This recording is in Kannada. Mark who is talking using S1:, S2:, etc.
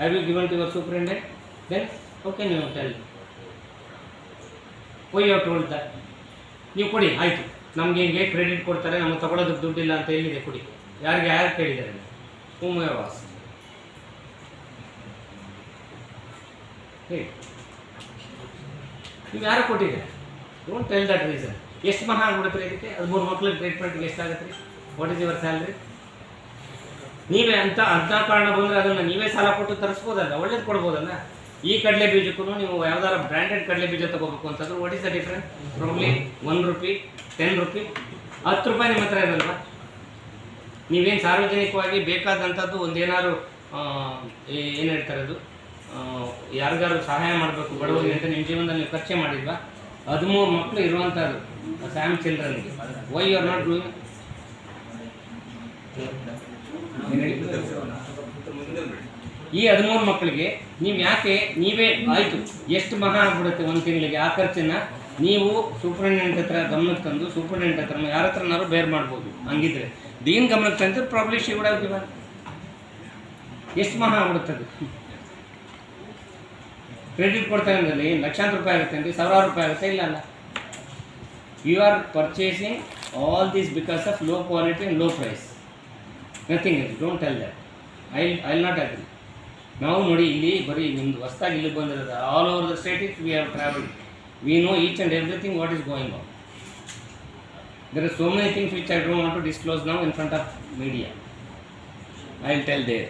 S1: Have to your superintendent? Then, how can okay ನೀವು tell you have told that? ನೀವು ಕೊಡಿ, ಆಯಿತು. ನಮಗೆ ಹಿಂಗೆ ಕ್ರೆಡಿಟ್ ಕೊಡ್ತಾರೆ ನಮಗೆ ತಗೊಳ್ಳೋದಕ್ಕೆ ದುಡ್ಡಿಲ್ಲ ಅಂತ ಹೇಳಿದೆ, ಕೊಡಿ. ಯಾರಿಗೆ, ಯಾರು ಕೇಳಿದ್ದಾರೆ? Whom was. ನೀವು ಯಾರು ಕೊಟ್ಟಿದ್ದೀರಾ? ಡೋಂಟ್ ಟೆಲ್ ದಟ್ ರೀಸನ್ ಎಷ್ಟು ಮಹಾ ಆಗ್ಬಿಡುತ್ತೆ ಇದಕ್ಕೆ? ಅದು ಮೂರು ಮಕ್ಳಿಗೆ ಟ್ರೀಟ್ಮೆಂಟ್ಗೆ ಎಷ್ಟಾಗುತ್ತೆ ವಾಟ್ ಇಸ್ ಯುವರ್ ಸ್ಯಾಲ್ರಿ ನೀವೇ ಅಂತ ಅರ್ಧ ಕಾರಣ ಬಂದರೆ ಅದನ್ನು ನೀವೇ ಸಾಲ ಕೊಟ್ಟು ತರಿಸ್ಬೋದಲ್ಲ, ಒಳ್ಳೇದು ಕೊಡ್ಬೋದಲ್ಲ? ಈ ಕಡಲೆ ಬೀಜಕ್ಕೂ ನೀವು ಯಾವ್ದಾರ ಬ್ರ್ಯಾಂಡೆಡ್ ಕಡಲೆ ಬೀಜ ತಗೋಬೇಕು ಅಂತಂದ್ರೆ what is the difference probably one rupee ten rupee ಹತ್ತು ರೂಪಾಯಿ ನಿಮ್ಮ ಹತ್ರ ಇರಲ್ವಾ? ನೀವೇನು ಸಾರ್ವಜನಿಕವಾಗಿ ಬೇಕಾದಂಥದ್ದು ಒಂದೇನಾದ್ರು ಏನು ಹೇಳ್ತಾರೆ ಅದು? ಯಾರಿಗಾರು ಸಹಾಯ ಮಾಡಬೇಕು ಬಡವರಿಗೆ ಅಂತ ನಿಮ್ಮ ಜೀವನದಲ್ಲಿ ನೀವು ಖರ್ಚೆ ಮಾಡಿದ್ವಾ ಹದಿಮೂರು ಮಕ್ಕಳು ಇರುವಂಥದ್ದು same ಚಿಲ್ಡ್ರನ್ಗೆ why you are not doing ಈ ಹದಿಮೂರು ಮಕ್ಕಳಿಗೆ ನೀವು ಯಾಕೆ ನೀವೇ ಆಯಿತು, ಎಷ್ಟು ಮಹಾ ಆಗ್ಬಿಡುತ್ತೆ ಒಂದು ತಿಂಗಳಿಗೆ? ಆ ಖರ್ಚನ್ನ ನೀವು ಸೂಪರಿಂಟೆಂಡೆಂಟ್ ಹತ್ರ ಗಮನಕ್ಕೆ ತಂದು ಸೂಪರಿಂಟೆಂಡೆಂಟ್ ಹತ್ರ ಯಾರ ಹತ್ರನಾದ್ರು ಬೇರ್ ಮಾಡ್ಬೋದು, ಹಂಗಿದ್ರೆ. ದೀನ್ ಗಮನಕ್ಕೆ ತಂದ್ರೆ ಪ್ರಾಬ್ಲಿ ಶಿ ಆಗಿಲ್ಲ ಎಷ್ಟು ಮಹಾ ಆಗ್ಬಿಡುತ್ತದೆ ಕ್ರೆಡಿಟ್ ಕೊಡ್ತಾ ಇದ್ದಲ್ಲಿ ಲಕ್ಷಾಂತರ ರೂಪಾಯಿ ಆಗುತ್ತೆ ಅಂದರೆ ಸಾವಿರಾರು ರೂಪಾಯಿ ಆಗುತ್ತೆ ಇಲ್ಲ ಅಲ್ಲ? You are purchasing all these because of low quality and low price nothing is don't tell that I I will not agree ನಾವು ನೋಡಿ ಇಲ್ಲಿ ಬರೀ ನಿಮ್ದು ಹೊಸ್ದಾಗಿ ಇಲ್ಲಿ ಬಂದಿರೋದು all over the state is we have travel we know each and everything what is going on there are so many things which I don't want to disclose ನಾವು in front of media I will tell there